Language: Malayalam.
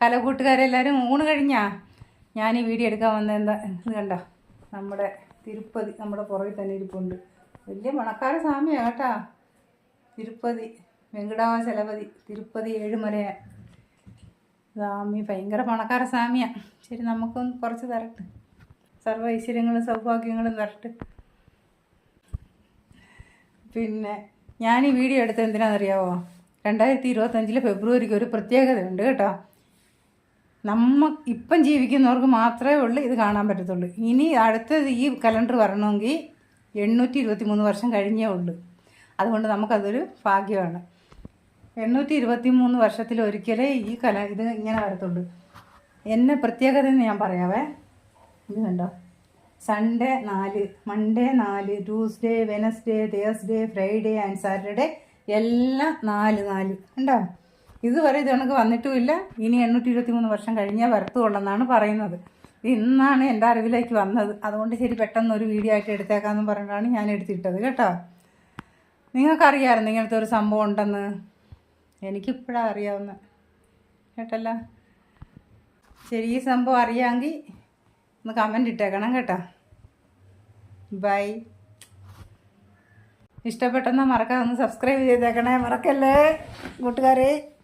ഹലോ കൂട്ടുകാരെല്ലാവരും ഊണ് കഴിഞ്ഞാ? ഞാൻ ഈ വീഡിയോ എടുക്കാൻ വന്ന എന്താ ഇത് കണ്ടോ? നമ്മുടെ തിരുപ്പതി നമ്മുടെ പുറകിൽ തന്നെ ഇരിപ്പുണ്ട്. വലിയ മണക്കാര സ്വാമിയാണ് കേട്ടാ. തിരുപ്പതി വെങ്കടാചലപതി തിരുപ്പതി ഏഴുമലയ. സ്വാമി ഭയങ്കര പണക്കാര സ്വാമിയാണ് ശരി നമുക്കൊന്ന് കുറച്ച് തരട്ടെ. സർവ ഐശ്വര്യങ്ങളും സൗഭാഗ്യങ്ങളും തരട്ടെ. പിന്നെ ഞാൻ ഈ വീഡിയോ എടുത്തത് എന്തിനാണെന്നറിയാവോ? രണ്ടായിരത്തി ഇരുപത്തഞ്ചിലെ ഫെബ്രുവരിക്ക് ഒരു പ്രത്യേകതയുണ്ട് കേട്ടോ. നമ്മ ഇപ്പം ജീവിക്കുന്നവർക്ക് മാത്രമേ ഉള്ളൂ ഇത് കാണാൻ പറ്റത്തുള്ളൂ. ഇനി അടുത്തത് ഈ കലണ്ടർ വരണമെങ്കിൽ എണ്ണൂറ്റി ഇരുപത്തി മൂന്ന് വർഷം കഴിഞ്ഞേ ഉള്ളൂ. അതുകൊണ്ട് നമുക്കതൊരു ഭാഗ്യമാണ്. എണ്ണൂറ്റി ഇരുപത്തി മൂന്ന് വർഷത്തിൽ ഒരിക്കലേ ഈ കല ഇത് ഇങ്ങനെ വരത്തുള്ളൂ. എന്നെ പ്രത്യേകത എന്ന് ഞാൻ പറയാവേ. ഇത് കണ്ടോ? സൺഡേ നാല് മൺഡേ നാല് Tuesday Wednesday Thursday Friday and Saturday എല്ലാം നാല് നാല്. ഉണ്ടോ ഇതുവരെ ഇത് കണക്ക് വന്നിട്ടുമില്ല. ഇനി എണ്ണൂറ്റി ഇരുപത്തി മൂന്ന് വർഷം കഴിഞ്ഞാൽ വരത്തുള്ളെന്നാണ് പറയുന്നത്. ഇന്നാണ് എന്റെ അറിവിലേക്ക് വന്നത്. അതുകൊണ്ട് ശരി പെട്ടെന്ന് ഒരു വീഡിയോ ആയിട്ട് എടുത്തേക്കാമെന്ന് പറഞ്ഞിട്ടാണ് ഞാൻ എടുത്തിട്ടത് കേട്ടോ. നിങ്ങൾക്കറിയാമായിരുന്നു ഇങ്ങനത്തെ ഒരു സംഭവം ഉണ്ടെന്ന്. എനിക്കിപ്പോഴാണ് അറിയാവുന്ന. കേട്ടല്ല? ശരി ഈ സംഭവം അറിയാമെങ്കിൽ ഒന്ന് കമന്റ് ഇട്ടേക്കണം കേട്ടോ. ബൈ ഇഷ്ടപ്പെട്ടെന്നാൽ മറക്കാതെ ഒന്ന് സബ്സ്ക്രൈബ് ചെയ്തേക്കണേ. മറക്കല്ലേ കൂട്ടുകാരെ?